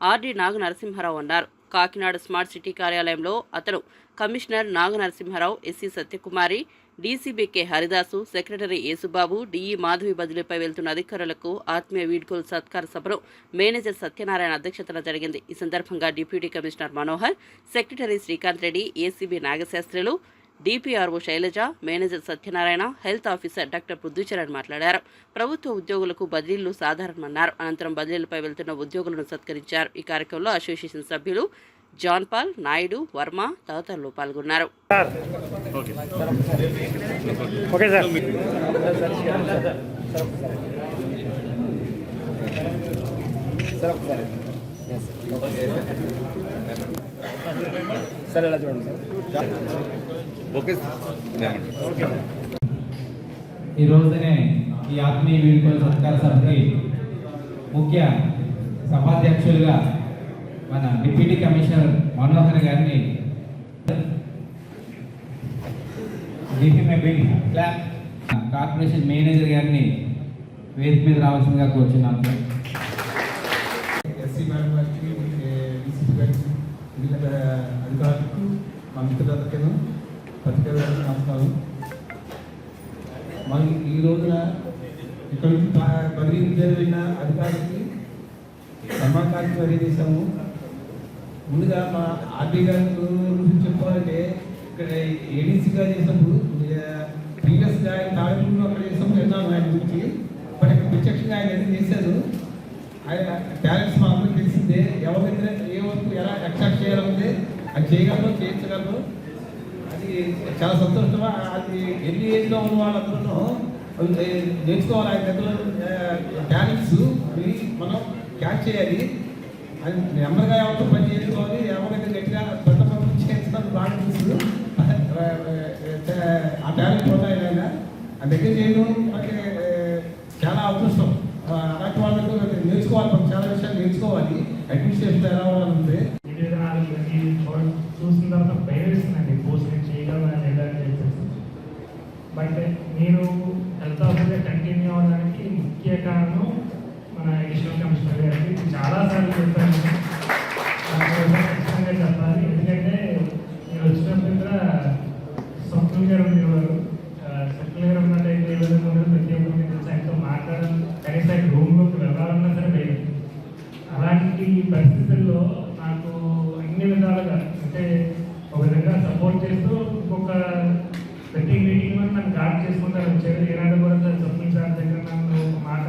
RD నాగ నరసింహారావు అన్నారు. Kakinada smart city కార్యాలయంలో అతను commissioner Naga Narasimha Rao SC Satyakumari డీసీబీకే Haridasu secretary Yesubabu DE Madhavi బదిలీపై వెళ్తున్న అధికారులకు ఆత్మీయ వీడ్కోలు సత్కార సభలో మేనేజర్ సత్యనారాయణ అధ్యక్షతన జరిగింది. ఈ సందర్భంగా deputy commissioner Manohar secretary Srikanth Reddy ACB Nagasastrulu DPRO Sailaja manager Satyanarayana health officer doctor Prithvicharan మాట్లాడారు. ప్రభుత్వ ఉద్యోగులకు బదిలీలు సాధారణమన్నారు. అనంతరం బదిలీలపై వెళ్తున్న ఉద్యోగులను సత్కరించారు. ఈ కార్యక్రమంలో అసోసియేషన్ సభ్యులు జాన్ పాల్ నాయుడు వర్మ తదితరులు పాల్గొన్నారు. Okay sir. చూడండి సార్? ఓకే ఈ రోజునే ఈ ఆత్మీయ వీడుకోలు సత్కార సభకి ముఖ్య సభాధ్యక్షులుగా మన డిప్యూటీ కమిషనర్ మనోహర్ గారిని కార్పొరేషన్ మేనేజర్ గారిని వేదిక మీద రావాల్సిందిగా కోరుచున్నాను. ఎస్సీ మేడం గారికి అధికారులకు మా మిత్రులందరికీ గారికి నమస్కారం మరి ఈ రోజున ఇక్కడ నుంచి బదిలీ జరిగిన అధికారికి సన్మాన కార్యక్రమం చేశాము. ముందుగా మా ఆర్డీ గారి గురించి చెప్పుకోవాలంటే ఇక్కడ ఏడీసీగా చేసినప్పుడు ప్రీవియస్గా ఆయన తాడేపూర్లో అక్కడ చేసినప్పుడు విన్నాను ఆయన గురించి. బట్ ఇక్కడ ప్రత్యక్షంగా ఆయన ఏదైతే చేశారు ఆయన టాలెంట్స్ మా అందరికి తెలిసిందే ఎవరైతే ఏ వరకు ఎలా ఎక్సెప్ట్ చేయాలంటే అది చేయగలరు చేయించగలరు చాలా సంతోషమా? అది ఎన్ని ఏజ్లో ఉన్న వాళ్ళందరూ నేర్చుకోవాలి. ఆయన దగ్గర టాలెంట్స్ మనం క్యాచ్ చేయాలి. అది నెమ్మదిగా ఎవరితో పని చేసుకోవాలి? ఎవరైతే గట్టిగా పెద్ద పనులు చేస్తాను బాగా తెలుసు. ఆ టాలెంట్ ఉన్నాయి ఆయన ఆ దగ్గర చేయడం మనకి చాలా అదృష్టం. అలాంటి వాళ్ళతో నేర్చుకోవాలి. మనం చాలా విషయాలు నేర్చుకోవాలి. అడ్మినిస్ట్రేషన్ ఎలా ఉండాలంటే చూసిన తర్వాత భయం వేస్తుందండి పోస్ట్ బట్ నేను హెల్త్ ఆఫీసర్ కంటిన్యూ అవ్వడానికి ముఖ్య కారణం మన అడిషనల్ కమిషనర్ గారికి చాలాసార్లు చెప్పాను నాకు ఖచ్చితంగా చెప్పాలి ఎందుకంటే నేను వచ్చినప్పుడు కూడా సొంతం గారు ఉండేవారు సొంతం గారు ఉన్నట్టయితే ఏ విధంగా ఉండదు ప్రతి ఒక్కరు తెలుసు ఆయనతో మాట్లాడాలి కనీసం ఆయన రూమ్లోకి వెళ్ళాలన్నా సరే భయం అలాంటి పరిస్థితుల్లో నాకు అన్ని విధాలుగా అంటే ఒక విధంగా సపోర్ట్ చేస్తూ ఇంకొక ప్రతి మీటింగ్లో నన్ను గార్డ్ చేసుకుంటారు వచ్చారు ఏనాడు కూడా సప్లింగ్ సార్ దగ్గర నన్ను ఒక మాట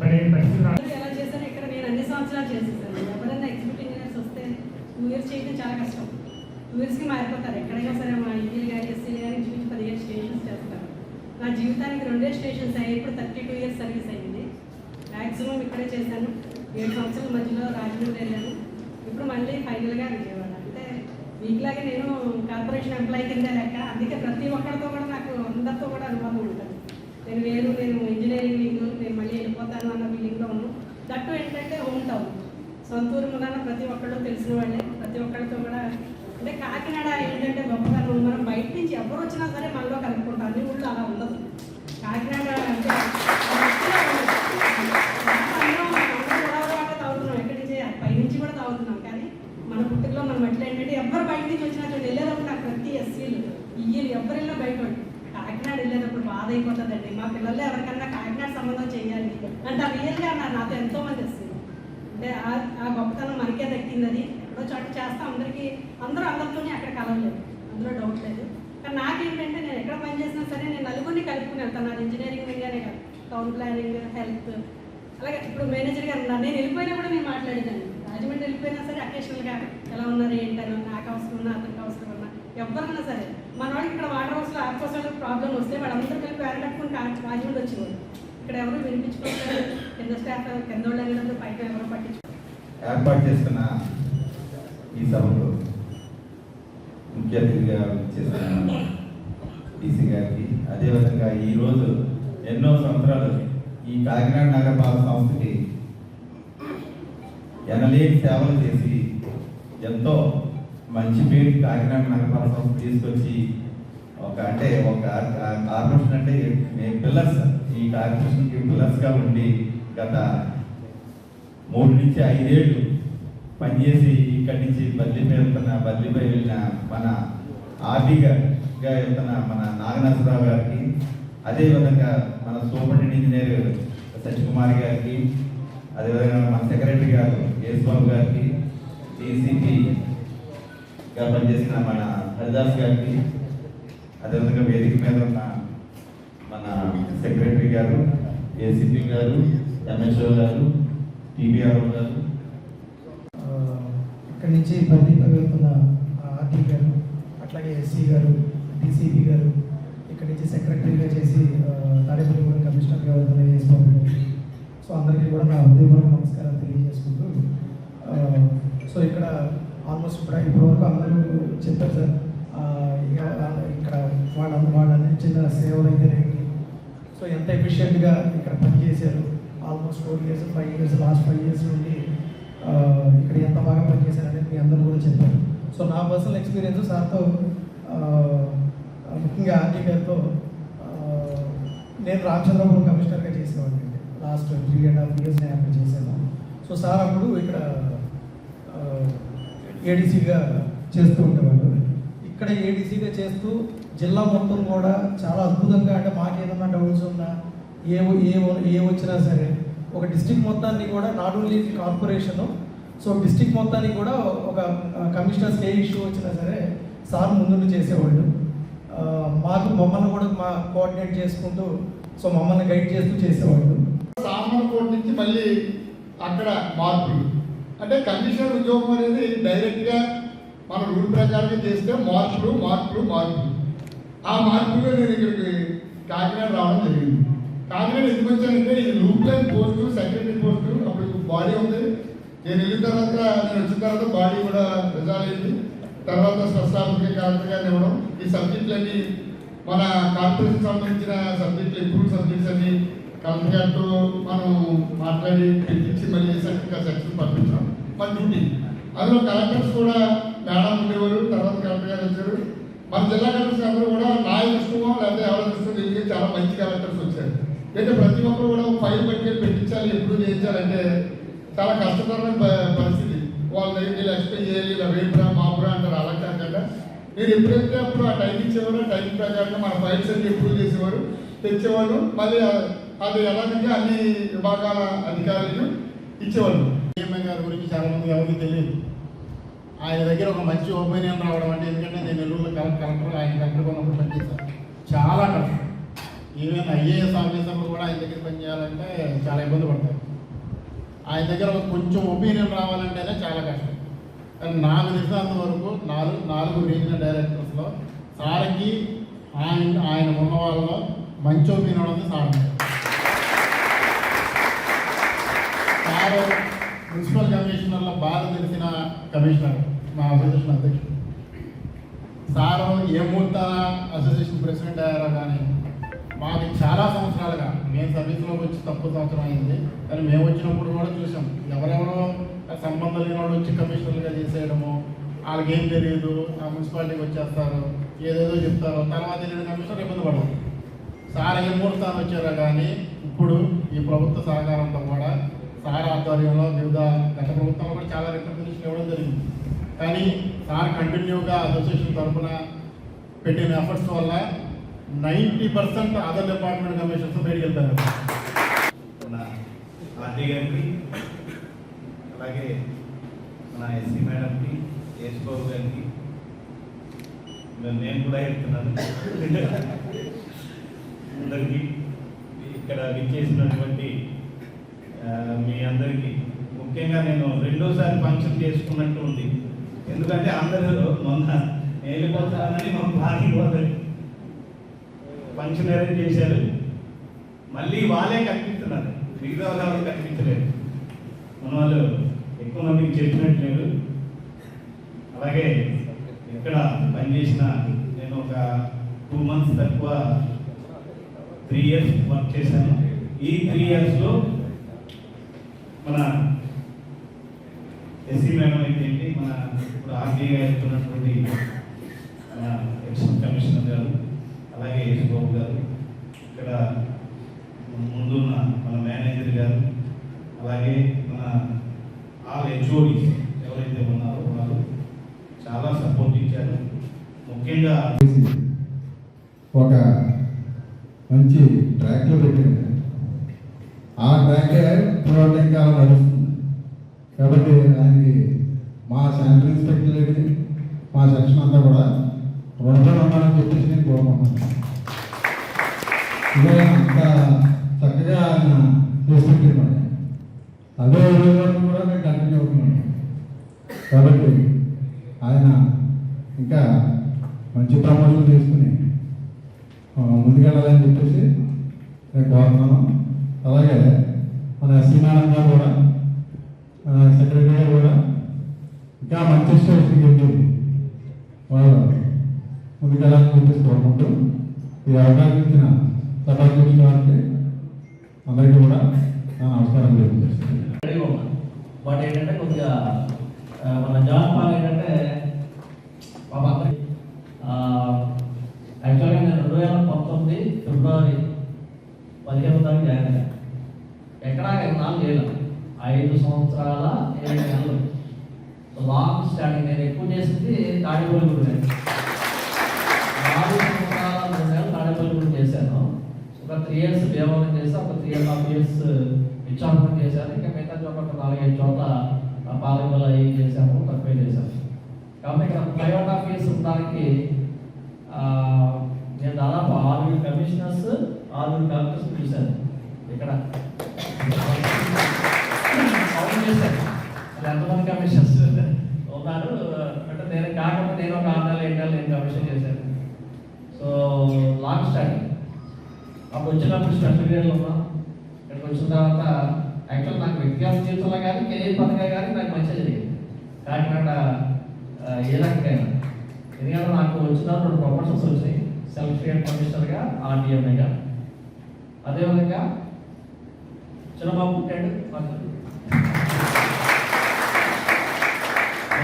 పడే పరిస్థితి రా- ఎలా చేశాను ఇక్కడ నేను అన్ని సంవత్సరాలు చేసేసాను ఎవరైనా ఎగ్జిక్యూటివ్ ఇంజనీర్స్ వస్తే టూ ఇయర్స్ చేయడం చాలా కష్టం టూ మారిపోతారు. ఎక్కడైనా సరే మా ఇంజనీర్ గారి ఎస్సీలు గారి నుంచి పదిహేను స్టేషన్స్ చేస్తారు. నా జీవితానికి రెండే స్టేషన్స్ అయ్యాయి. ఇప్పుడు థర్టీ టూ ఇయర్స్ సర్వీస్ అయ్యింది. మ్యాక్సిమం ఇక్కడే చేశాను. ఏడు సంవత్సరాల మధ్యలో రాజమండ్రి వెళ్ళాను. ఇప్పుడు మళ్ళీ ఫైనల్గా విజయవాడ. అంటే మీకులాగే నేను కార్పొరేషన్ ఎంప్లాయీ కింద లెక్క. అందుకే ప్రతి ఒక్కరితో కూడా నాకు అందరితో కూడా అనుభవం ఉంటుంది. నేను వేరు నేను ఇంజనీరింగ్ వింగ్ నేను మళ్ళీ వెళ్ళిపోతాను అన్న ఫీలింగ్లో ఉన్నాను దట్టు ఏంటంటే హోమ్ టౌన్ సొంతూరు మూలన ప్రతి ఒక్కళ్ళు తెలిసిన వాళ్ళే. ప్రతి ఒక్కరితో కూడా అంటే కాకినాడ ఏంటంటే గొప్పతనం మనం బయట నుంచి ఎవరు వచ్చినా సరే మనలో కలుపుకుంటాం. అన్ని ఊళ్ళో అలా ఉండదు. కాకినాడ అంటే తాగుతున్నాం ఎక్కడి నుంచి పైనుంచి కూడా తాగుతున్నాం కానీ మన పుట్టుకలో మన మట్టిలో ఏంటంటే ఎవరు బయట నుంచి వచ్చినట్టు వెళ్ళేటప్పుడు నాకు ప్రతి ఎస్సీలు ఇయ్యలు ఎవరిలో బయట కాకినాడ వెళ్ళేటప్పుడు బాధ అయిపోతుందండి మా పిల్లల్లో ఎవరికన్నా కాకినాడ సంబంధం చేయాలి అంటే రియల్గా అన్నారు నాతో ఎంతో మంది వస్తుంది అంటే ఆ- ఆ గొప్పతనం మనకే దక్కింది అది. ఎక్కడో చోట చేస్తా అందరికీ అందరూ అందరితోనే అక్కడ కలవలేదు. అందులో డౌట్ లేదు. కానీ నాకేంటంటే నేను ఎక్కడ పని చేసినా సరే నేను నలుగురిని కలుపుకుని వెళ్తాను. నాది ఇంజనీరింగ్ వింగానే కాదు. టౌన్ ప్లానింగ్ హెల్త్ అలాగే ఇప్పుడు మేనేజర్ గారు ఉన్నారు. నేను వెళ్ళిపోయినా కూడా నేను మాట్లాడేదాన్ని. రాజమండ్రి వెళ్ళిపోయినా సరే అకేషనల్గా ఎలా ఉన్నారు ఏంటని నాకు అవసరం ఉన్నా అతనికి అవసరం ఉన్నా ఎవరికైనా సరే. మన వాళ్ళకి ఇక్కడ వాటర్ హౌస్లో ఆఫ్కోర్స్ వాళ్ళకి ప్రాబ్లం వస్తే వాళ్ళందరూ కలిపి వేరే రాజమండ్రి వచ్చేవారు ఇక్కడ ఎవరు వినిపించుకోవట్లేదు. కింద స్టాఫ్ కింద వాళ్ళు అనేటప్పుడు పైకి ఎవరు పట్టించుకోవాలి ఏర్పాటు చేస్తున్న ఈ సభలో ముఖ్య అతిథిగా చేస్తున్నాను డీసీ గారికి. అదేవిధంగా ఈరోజు ఎన్నో సంవత్సరాలు ఈ కాకినాడ నగరపాలక సంస్థకి ఎనలేని సేవలు చేసి ఎంతో మంచి పేరు కాకినాడ నగరపాలక సంస్థ తీసుకొచ్చి ఒక అంటే ఒక కార్పొరేషన్ అంటే పిల్లర్స్. ఈ కార్పొరేషన్కి పిల్లర్స్గా ఉండి గత మూడు నుంచి ఐదేళ్ళు పనిచేసి ఇక్కడి నుంచి బదిలీ వెళ్తున్న బదిలీపై వెళ్ళిన మన ఆర్డీగా వెళ్తున్న మన నాగనరసరావు గారికి అదేవిధంగా మన సూపరింటెండెంట్ ఇంజనీర్ సత్యకుమార్ గారికి అదేవిధంగా మన సెక్రటరీ గారు యేసుబాబు గారికి డీసీపీగా పనిచేసిన మన హరిదాస్ గారికి అదేవిధంగా వేదిక మీద ఉన్న మన సెక్రటరీ గారు ఏసీపీ గారు ఎంఎస్ఓ గారు టీబీఆర్ఓ గారు ఇక్కడి నుంచి బదిలీపై వెళ్తున్న ఆర్టీ గారు అట్లాగే ఎస్సీ గారు డీసీపీ గారు ఇక్కడి నుంచి సెక్రటరీగా చేసి ఆ, తాడేపల్లిగూడెం కమిషనర్గా వెళ్తున్న ఏఎస్ బాబు సో అందరికీ కూడా నా హృదయపూర్వక నమస్కారాలు తెలియజేసుకుంటూ సో ఇక్కడ ఆల్మోస్ట్ ఇప్పుడు ఇప్పటివరకు అందరూ చెప్పారు సార్ ఇక్కడ వాళ్ళ వాళ్ళు అందించిన సేవలు అయితేనేంటి సో ఎంత ఎఫిషియెంట్గా ఇక్కడ పనిచేశారు? Almost four years five years last five years నుండి ఇక్కడ ఎంత బాగా పనిచేశారు అనేది మీ అందరూ కూడా చెప్పారు. సో నా పర్సనల్ ఎక్స్పీరియన్స్ సార్తో ముఖ్యంగా ఆర్టీ గారితో నేను రామచంద్రపురం కమిషనర్గా చేసేవాడిని last three and half years నేను అక్కడ చేశాను. సో సార్ అప్పుడు ఇక్కడ ఏడీసీగా చేస్తూ ఉండేవాళ్ళు. ఇక్కడ ఏడీసీగా చేస్తూ జిల్లా మొత్తం కూడా చాలా అద్భుతంగా అంటే మాకేదన్నా డౌట్స్ ఉన్నా ఏ ఏ ఏ వచ్చినా సరే ఒక డిస్టిక్ మొత్తాన్ని కూడా not only corporation so district మొత్తానికి కూడా ఒక కమిషనర్స్ ఏ ఇష్యూ వచ్చినా సరే సార్ ముందుండి చేసేవాళ్ళు. మాకు మమ్మల్ని కూడా మా కోఆర్డినేట్ చేసుకుంటూ సో మమ్మల్ని గైడ్ చేస్తూ చేసేవాళ్ళు. సామాన్ కోర్టు నుంచి మళ్ళీ అక్కడ మార్పులు అంటే కమిషనర్ ఉద్యోగం అనేది డైరెక్ట్గా మన రూల్ ప్రకారంగా చేస్తే మార్పులు మార్పులు మార్పులు. ఆ మార్పులో నేను ఇక్కడికి కాకినాడ రావడం జరిగింది. కాకినాడ ఎందుకు వచ్చానంటే ఇది లూప్ పోస్టు సెక్రటరీ పోస్టు అప్పుడు బాడీ ఉంది. నేను వెళ్ళిన తర్వాత నేను వచ్చిన తర్వాత బాడీ కూడా రిజాల్వ్ అయింది. తర్వాత స్వస్థాపక కరెక్ట్గా ఇవ్వడం. ఈ సబ్జెక్టులన్నీ మన కార్పొరేషన్ సంబంధించిన సబ్జెక్టులు ఇంప్రూవ్ సబ్జెక్ట్స్ అన్ని కలెక్టర్ గారితో మనం మాట్లాడి పిలిపించి మళ్ళీ సర్టిఫికేట్ సెక్షన్ పంపించాం. మన డ్యూటీ అందులో కలెక్టర్స్ కూడా మేడం ఉండేవారు. తర్వాత కలెక్టర్ గారు వచ్చారు. మన జిల్లా కలెక్టర్స్ అందరూ కూడా నా ఇష్టమో లేకపోతే ఎవరి ఇష్టమో తెలియదు. చాలా మంచి కలెక్టర్స్ వచ్చారు. అయితే ప్రతి ఒక్కరు కూడా ఒక ఫైల్ పట్టుకెళ్ళి పెట్టించాలి ఎప్పుడు చేయించాలంటే చాలా కష్టతరమైన పరిస్థితి. వాళ్ళు వీళ్ళు ఎక్స్ప్లెయిన్ చేయాలి ఇలా రేపురా మాపురా అంటారు అలా కాకుండా మీరు ఎప్పుడైతే అప్పుడు ఆ టైం ఇచ్చేవారు టైం ప్రకారంగా మన ఫైల్స్ అన్ని ఇంప్రూవ్ చేసేవారు తెచ్చేవాళ్ళు మళ్ళీ అది ఎలాగంటే అన్ని విభాగాల అధికారులు ఇచ్చేవాళ్ళు. సీఎంఐ గారి గురించి చాలా మంది ఎవరికి తెలియదు. ఆయన దగ్గర ఒక మంచి ఒపీనియన్ రావడం అంటే ఎందుకంటే నేను నెల్లూరులో కలెక్టర్ కలెక్టర్ ఆయన కలెక్టర్ ఉన్నప్పుడు పనిచేశాను. చాలా కష్టం. ఈవెన్ ఐఏఎస్ ఆఫీసర్లు దగ్గర పనిచేయాలంటే చాలా ఇబ్బంది పడతారు. ఆయన దగ్గర కొంచెం ఒపీనియన్ రావాలంటేనే చాలా కష్టం. కానీ నాకు తెలిసినంత వరకు నాలుగు నాలుగు రీజనల్ డైరెక్టర్స్లో సార్కి ఆయన ఆయన ఉన్న వాళ్ళలో మంచి ఒపీనియన్ ఉంది సార్ సార్ మున్సిపల్ కమిషనర్లో బాగా తెలిసిన కమిషనర్ మా అసోసియేషన్ అధ్యక్షుడు. సారు ఏ ముహూర్త అసోసియేషన్ ప్రెసిడెంట్ అయ్యారో కానీ మాకు చాలా సంవత్సరాలుగా. మేము సర్వీస్లోకి వచ్చి తక్కువ సంవత్సరం అయింది. కానీ మేము వచ్చినప్పుడు కూడా చూసాం. ఎవరెవరో సంబంధం లేని వాళ్ళు వచ్చి కమిషనర్గా చేసేయడము వాళ్ళకి ఏం తెలియదు ఆ మున్సిపాలిటీకి వచ్చేస్తారు ఏదేదో చెప్తారో. తర్వాత నేను కమిషనర్ ఇబ్బంది పడదు సార్ ఏ ముహూర్తాలు వచ్చారో కానీ ఇప్పుడు ఈ ప్రభుత్వ సహకారంతో కూడా సార్ ఆధ్వర్యంలో వివిధ గత ప్రభుత్వంలో కూడా చాలా రికమెండేషన్ ఇవ్వడం జరిగింది. కానీ సార్ కంటిన్యూగా అసోసియేషన్ తరఫున పెట్టిన ఎఫర్ట్స్ వల్ల ninety percent other department commissions బయటికి వెళ్తారు. మన ఆర్టీ గారికి అలాగే మన ఎస్సీ మేడంకి యశ్ బాబు గారికి నేను కూడా చెప్తున్నాను. అందరికీ ఇక్కడ విచ్చేసినటువంటి మీ అందరికీ. ముఖ్యంగా నేను రెండోసారి ఫంక్షన్ చేసుకున్నట్టు ఉంది. ఎందుకంటే అందరూ మొన్న నేను వెళ్ళిపోతానని మా పార్టీ వాళ్ళు ఫంక్షన్ అరేంజ్ చేశారు. మళ్ళీ వాళ్ళే కనిపిస్తున్నారు. మిగతా వాళ్ళు కనిపించలేదు. మన వాళ్ళు ఎక్కువ మందికి చెప్పినట్టు లేదు. అలాగే ఎక్కడ పనిచేసిన నేను ఒక టూ మంత్స్ తక్కువ త్రీ ఇయర్స్ వర్క్ చేశాను. ఈ త్రీ ఇయర్స్లో మన ఎస్సీ మేడం అయితే ఏంటి? మన ఇప్పుడు ఆర్డీగా వెళ్తున్నటువంటి మన ఎక్స్ కమిషనర్ గారు. అలాగే యేసుబాబు గారు ఇక్కడ ముందున్న మన మేనేజర్ గారు అలాగే మన ఆల్ హెచ్ఓడీస్ ఎవరైతే ఉన్నారో వాళ్ళు చాలా సపోర్ట్ ఇచ్చారు. ముఖ్యంగా ఒక మంచి ట్రాక్లో పెట్టింది ఆ ట్రాకే ఇప్పుడు కాలం నడుస్తుంది. కాబట్టి ఆయనకి మా శానిటరీ ఇన్స్పెక్టర్ మా సెక్షన్ అంతా కూడా రుణపడి ఉండాలని చెప్పేసి నేను కోరుకుంటున్నాను అంత చక్కగా ఆయన చేసుకుంటున్నాను అదే రోజు కూడా నేను కంటిన్యూ అవుతున్నాను కాబట్టి ఆయన ఇంకా మంచి ప్రమోషన్ తీసుకుని ముందుకెళ్ళాలని చెప్పేసి నేను కోరుతున్నాను అలాగే మన ఎస్సీ మేడం గారు కూడా మన సెక్రటరీ గారు కూడా ఇంకా మంచి స్టేషన్కి వెళ్ళి వాళ్ళు ముందుకెళ్ళాలని చెప్పేసి కోరుకుంటూ ఈ అవకాశం ఇచ్చిన సభాధ్యక్షుల వారికి అందరికీ కూడా నా నమస్కారం తెలియజేస్తున్నాను. వాటి ఏంటంటే కొద్దిగా మన జాన్ పాల్ ఏంటంటే పాప యాక్చువల్గా నేను రెండు వేల పంతొమ్మిది ఫిబ్రవరి పదిహేను తారీఖు జాయిన్ అయ్యాను. ఎక్కడా నాలుగు ఏళ్ళు ఐదు సంవత్సరాల ఏడు నెలలు. లాంగ్ స్టాండింగ్ నేను ఎక్కువ చేసింది తాడిపల్లి గుడి నాలుగు సంవత్సరాల మూడు నెలలు తాడేపల్లి గుడి చేశాను ఒక త్రీ ఇయర్స్ దేవాలయం చేశాను ఒక త్రీ అండ్ హాఫ్ ఇయర్స్ విచ్చాపనం చేశాను ఇంకా మిగతా చోట్ల ఒక నాలుగైదు చోట్ల పాలకులు ఏం చేశాము తక్కువే చేశాము కాబట్టి ఇక్కడ ఫైవ్ అండ్ హాఫ్ ఇయర్స్ ఉండడానికి నేను దాదాపు ఆరుగురు కమిషనర్స్ ఆరుగురు కలెక్టర్స్ చూశాను ఇక్కడ కౌంట్ చేశాను అది ఎంతమంది కమిషనర్స్ ఉన్నారు అంటే నేను కాకపోతే నేను ఒక ఆరు నెలలు ఏడు నెలలు నేను కమిషన్ చేశాను సో లాంగ్ స్టాండింగ్ అప్పుడు వచ్చినప్పుడు స్పెషల్ గ్రేడ్లో ఉన్నా. ఇక్కడికి వచ్చిన తర్వాత యాక్చువల్ నాకు వ్యక్తిగత జీవితంలో కానీ కెరీర్ పరంగా కానీ నాకు మంచి జరిగింది. కాకినాడ ఏ రకంగా ఎందుకంటే నాకు వచ్చిన రెండు ప్రమోషన్స్ వచ్చినాయి సెల్ఫ్ స్టేట్ కమిషనర్గా ఆర్టీఎంఏగా అదేవిధంగా చిన్నబాబు పుట్టాడు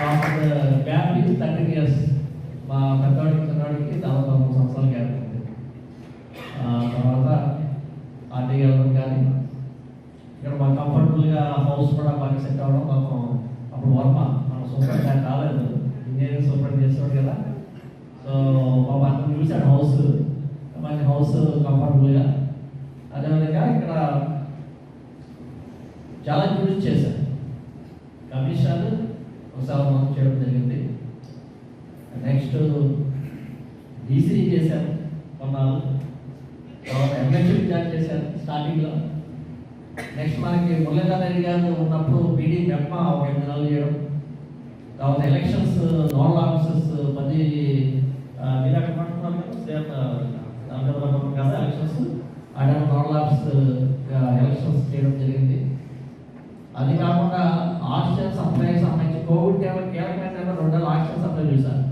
నాకు గ్యాప్ ఇది థర్టీన్ ఇయర్స్ మా పెద్దవాడికి చిన్నవాడికి దాదాపు మూడు సంవత్సరాల గ్యాప్ ఉంది ఆ, తర్వాత ఆర్టీ వెళ్ళడం కానీ ఇక్కడ మాకు కంఫర్టబుల్గా హౌస్ కూడా బాగా సెట్ అవ్వడం మాకు అప్పుడు వర్మ మన సూపర్ కాలేదు. ఇంజనీరింగ్ సూపర్ చేసేవాడు కదా. సో మా అతను చూశాడు హౌస్. మంచి హౌస్ కంఫర్టబుల్గా. అదేవిధంగా ఇక్కడ చాలా యూజ్ చేశారు. కమిషన్ ఒకసారి మనం చేయడం జరిగింది. నెక్స్ట్ డీసీ చేశారు కొన్నాళ్ళు. తర్వాత ఎంఎస్సీ జాయిన్ చేశారు స్టార్టింగ్లో నెక్స్ట్ మనకి మురళీధర్ గారు ఉన్నప్పుడు బిడి మెప్మా ఒక ఎనిమిది నెలలు చేయడం తర్వాత ఎలక్షన్స్ నోడల్ ఆఫీసెస్ మళ్ళీ మీరు అక్కడ పట్టుకున్నారు కదా ఎలక్షన్స్ ఆయన నోడల్ ఆఫీస్ ఎలక్షన్స్ చేయడం జరిగింది. అది కాకుండా ఆక్సిజన్ సప్లై సంబంధించి కోవిడ్ కేవలం కీలకమైన రెండు వేల ఆక్సిజన్ సప్లై చూసారు